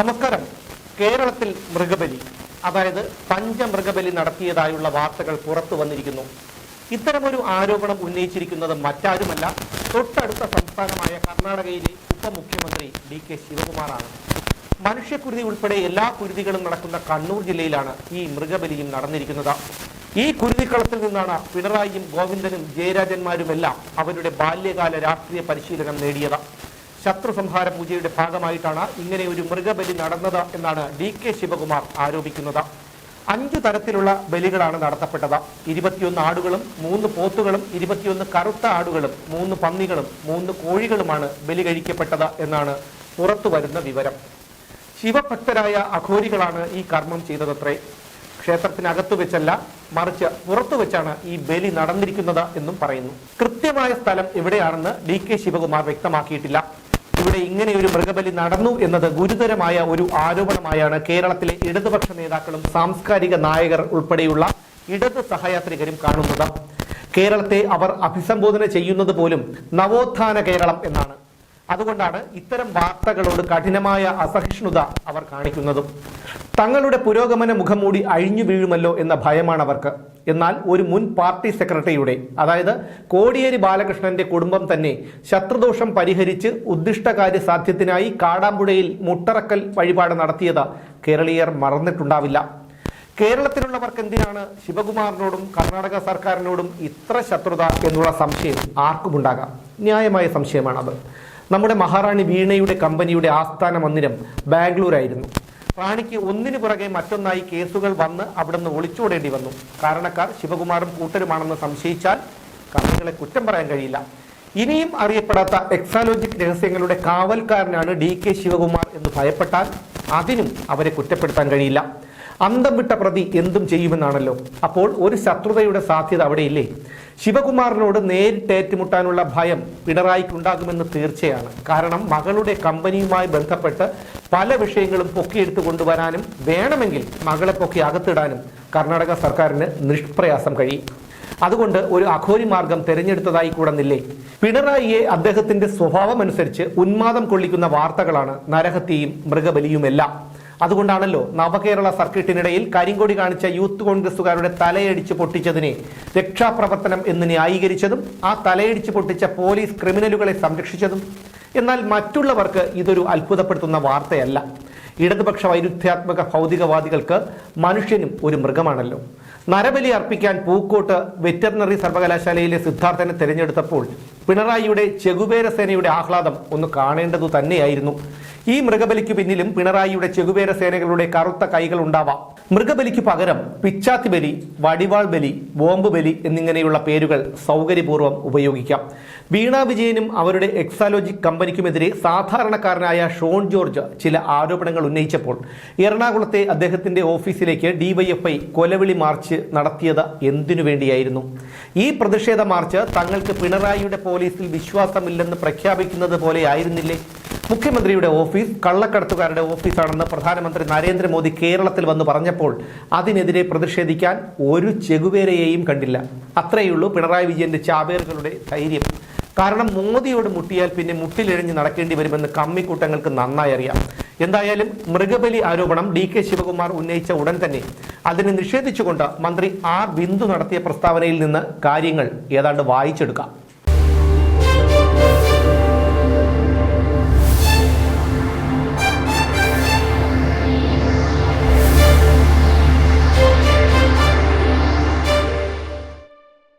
നമസ്കാരം. കേരളത്തിൽ മൃഗബലി അതായത് പഞ്ചമൃഗബലി നടത്തിയതായുള്ള വാർത്തകൾ പുറത്തു വന്നിരിക്കുന്നു. ഇത്തരമൊരു ആരോപണം ഉന്നയിച്ചിരിക്കുന്നത് മറ്റാരുമല്ല തൊട്ടടുത്ത സംസ്ഥാനമായ കർണാടകയിലെ ഉപമുഖ്യമന്ത്രി ഡി കെ ശിവകുമാറാണ്. മനുഷ്യക്കുരുതി ഉൾപ്പെടെ എല്ലാ കുരുതികളും നടക്കുന്ന കണ്ണൂർ ജില്ലയിലാണ് ഈ മൃഗബലിയും നടന്നിരിക്കുന്നത്. ഈ കുരുതിക്കളത്തിൽ നിന്നാണ് പിണറായിയും ഗോവിന്ദനും ജയരാജന്മാരുമെല്ലാം അവരുടെ ബാല്യകാല രാഷ്ട്രീയ പരിശീലനം നേടിയത്. ശത്രു സംഹാര പൂജയുടെ ഭാഗമായിട്ടാണ് ഇങ്ങനെ ഒരു മൃഗബലി നടന്നത് എന്നാണ് ഡി കെ ശിവകുമാർ ആരോപിക്കുന്നത്. അഞ്ചു തരത്തിലുള്ള ബലികളാണ് നടത്തപ്പെട്ടത്. ഇരുപത്തിയൊന്ന് ആടുകളും മൂന്ന് പോത്തുകളും ഇരുപത്തിയൊന്ന് കറുത്ത ആടുകളും മൂന്ന് പന്നികളും മൂന്ന് കോഴികളുമാണ് ബലി കഴിക്കപ്പെട്ടത് എന്നാണ് പുറത്തു വരുന്ന വിവരം. ശിവഭക്തരായ അഘോരികളാണ് ഈ കർമ്മം ചെയ്തതത്രേ. ക്ഷേത്രത്തിനകത്ത് വെച്ചല്ല മറിച്ച് പുറത്തു വെച്ചാണ് ഈ ബലി നടന്നിരിക്കുന്നത് എന്നും പറയുന്നു. കൃത്യമായ സ്ഥലം എവിടെയാണെന്ന് ഡി കെ ശിവകുമാർ വ്യക്തമാക്കിയിട്ടില്ല. ഇവിടെ ഇങ്ങനെ ഒരു മൃഗബലി നടന്നു എന്നത് ഗുരുതരമായ ഒരു ആരോപണമായാണ് കേരളത്തിലെ ഇടതുപക്ഷ നേതാക്കളും സാംസ്കാരിക നായകർ ഉൾപ്പെടെയുള്ള ഇടത് സഹയാത്രികരും കാണുന്നത്. കേരളത്തെ അവർ അഭിസംബോധന ചെയ്യുന്നത് പോലും നവോത്ഥാന കേരളം എന്നാണ്. അതുകൊണ്ടാണ് ഇത്തരം വാർത്തകളോട് കഠിനമായ അസഹിഷ്ണുത അവർ കാണിക്കുന്നതും. തങ്ങളുടെ പുരോഗമന മുഖംമൂടി അഴിഞ്ഞു വീഴുമല്ലോ എന്ന ഭയമാണ് അവർക്ക്. എന്നാൽ ഒരു മുൻ പാർട്ടി സെക്രട്ടറിയുടെ അതായത് കോടിയേരി ബാലകൃഷ്ണന്റെ കുടുംബം തന്നെ ശത്രുദോഷം പരിഹരിച്ച് ഉദ്ദിഷ്ടകാര്യ സാധ്യത്തിനായി കാടാമ്പുഴയിൽ മുട്ടറക്കൽ വഴിപാട് നടത്തിയത് കേരളീയർ മറന്നിട്ടുണ്ടാവില്ല. കേരളത്തിലുള്ളവർക്ക് എന്തിനാണ് ശിവകുമാറിനോടും കർണാടക സർക്കാരിനോടും ഇത്ര ശത്രുത എന്നുള്ള സംശയം ആർക്കുമുണ്ടാകാം? ന്യായമായ സംശയമാണത്. നമ്മുടെ മഹാറാണി വീണയുടെ കമ്പനിയുടെ ആസ്ഥാന മന്ദിരം ബാംഗ്ലൂരായിരുന്നു. റാണിക്ക് ഒന്നിനു പുറകെ മറ്റൊന്നായി കേസുകൾ വന്ന് അവിടുന്ന് ഒളിച്ചോടേണ്ടി വന്നു. കാരണക്കാർ ശിവകുമാറും കൂട്ടരുമാണെന്ന് സംശയിച്ചാൽ കമ്പനികളെ കുറ്റം പറയാൻ കഴിയില്ല. ഇനിയും അറിയപ്പെടാത്ത എക്സാലോജിക് രഹസ്യങ്ങളുടെ കാവൽക്കാരനാണ് ഡി കെ ശിവകുമാർ എന്ന് ഭയപ്പെട്ടാൽ അതിനും അവരെ കുറ്റപ്പെടുത്താൻ കഴിയില്ല. അന്തം വിട്ട പ്രതി എന്തും ചെയ്യുമെന്നാണല്ലോ. അപ്പോൾ ഒരു ശത്രുതയുടെ സാധ്യത അവിടെയില്ലേ? ശിവകുമാറിനോട് നേരിട്ട് ഏറ്റുമുട്ടാനുള്ള ഭയം പിണറായിക്കുണ്ടാകുമെന്ന് തീർച്ചയാണ്. കാരണം മകളുടെ കമ്പനിയുമായി ബന്ധപ്പെട്ട് പല വിഷയങ്ങളും പൊക്കിയെടുത്തു കൊണ്ടുവരാനും വേണമെങ്കിൽ മകളെ പൊക്കി അകത്തിടാനും കർണാടക സർക്കാരിന് നിഷ്പ്രയാസം കഴിയും. അതുകൊണ്ട് ഒരു അഘോരി മാർഗം തിരഞ്ഞെടുത്തതായി കൂടന്നില്ലേ പിണറായിയെ അദ്ദേഹത്തിന്റെ സ്വഭാവമനുസരിച്ച് ഉന്മാദം കൊള്ളിക്കുന്ന വാർത്തകളാണ് നരഹത്യയും മൃഗബലിയുമെല്ലാം. അതുകൊണ്ടാണല്ലോ നവകേരള സർക്കിട്ടിനിടയിൽ കരിങ്കൊടി കാണിച്ച യൂത്ത് കോൺഗ്രസുകാരുടെ തലയടിച്ച് പൊട്ടിച്ചതിനെ രക്ഷാപ്രവർത്തനം എന്ന് ന്യായീകരിച്ചതും ആ തലയടിച്ച് പൊട്ടിച്ച പോലീസ് ക്രിമിനലുകളെ സംരക്ഷിച്ചതും. എന്നാൽ മറ്റുള്ളവർക്ക് ഇതൊരു അത്ഭുതപ്പെടുത്തുന്ന വാർത്തയല്ല. ഇടതുപക്ഷ വൈരുദ്ധ്യാത്മക ഭൗതികവാദികൾക്ക് മനുഷ്യനും ഒരു മൃഗമാണല്ലോ. നരബലി അർപ്പിക്കാൻ പൂക്കോട്ട് വെറ്ററിനറി സർവകലാശാലയിലെ സിദ്ധാർത്ഥനെ തിരഞ്ഞെടുത്തപ്പോൾ പിണറായിയുടെ ചെകുബേര സേനയുടെ ആഹ്ലാദം ഒന്ന് കാണേണ്ടതു തന്നെയായിരുന്നു. ഈ മൃഗബലിക്ക് പിന്നിലും പിണറായിയുടെ ചെകുവേര സേനകളുടെ കറുത്ത കൈകൾ ഉണ്ടാവാം. മൃഗബലിക്ക് പകരം പിച്ചാത്തി ബലി വടിവാൾ ബലി ബോംബ് ബലി എന്നിങ്ങനെയുള്ള പേരുകൾ സൗകര്യപൂർവം ഉപയോഗിക്കാം. വീണാ വിജയനും അവരുടെ എക്സാലോജിക് കമ്പനിക്കുമെതിരെ സാധാരണക്കാരനായ ഷോൺ ജോർജ് ചില ആരോപണങ്ങൾ ഉന്നയിച്ചപ്പോൾ എറണാകുളത്തെ അദ്ദേഹത്തിന്റെ ഓഫീസിലേക്ക് ഡിവൈഎഫ്ഐ കൊലവിളി മാർച്ച് നടത്തിയത് എന്തിനു വേണ്ടിയായിരുന്നു? ഈ പ്രതിഷേധ മാർച്ച് തങ്ങൾക്ക് പിണറായിയുടെ പോലീസിൽ വിശ്വാസമില്ലെന്ന് പ്രഖ്യാപിക്കുന്നത് പോലെ ആയിരുന്നില്ലേ മുഖ്യമന്ത്രിയുടെ ഓഫീസ് കള്ളക്കടത്തുകാരുടെ ഓഫീസാണെന്ന് പ്രധാനമന്ത്രി നരേന്ദ്രമോദി കേരളത്തിൽ വന്ന് പറഞ്ഞപ്പോൾ അതിനെതിരെ പ്രതിഷേധിക്കാൻ ഒരു ചെകുവേരയെയും കണ്ടില്ല. അത്രയുള്ളൂ പിണറായി വിജയന്റെ ചാവേറുകളുടെ ധൈര്യം. കാരണം മോദിയോട് മുട്ടിയാൽ പിന്നെ മുട്ടിലിഴഞ്ഞ് നടക്കേണ്ടി വരുമെന്ന് കമ്മിക്കൂട്ടങ്ങൾക്ക് നന്നായി അറിയാം. എന്തായാലും മൃഗബലി ആരോപണം ഡി കെ ശിവകുമാർ ഉന്നയിച്ച ഉടൻ തന്നെ. അതിനെ നിഷേധിച്ചുകൊണ്ട് മന്ത്രി ആർ ബിന്ദു നടത്തിയ പ്രസ്താവനയിൽ നിന്ന് കാര്യങ്ങൾ ഏതാണ്ട് വായിച്ചെടുക്കാം.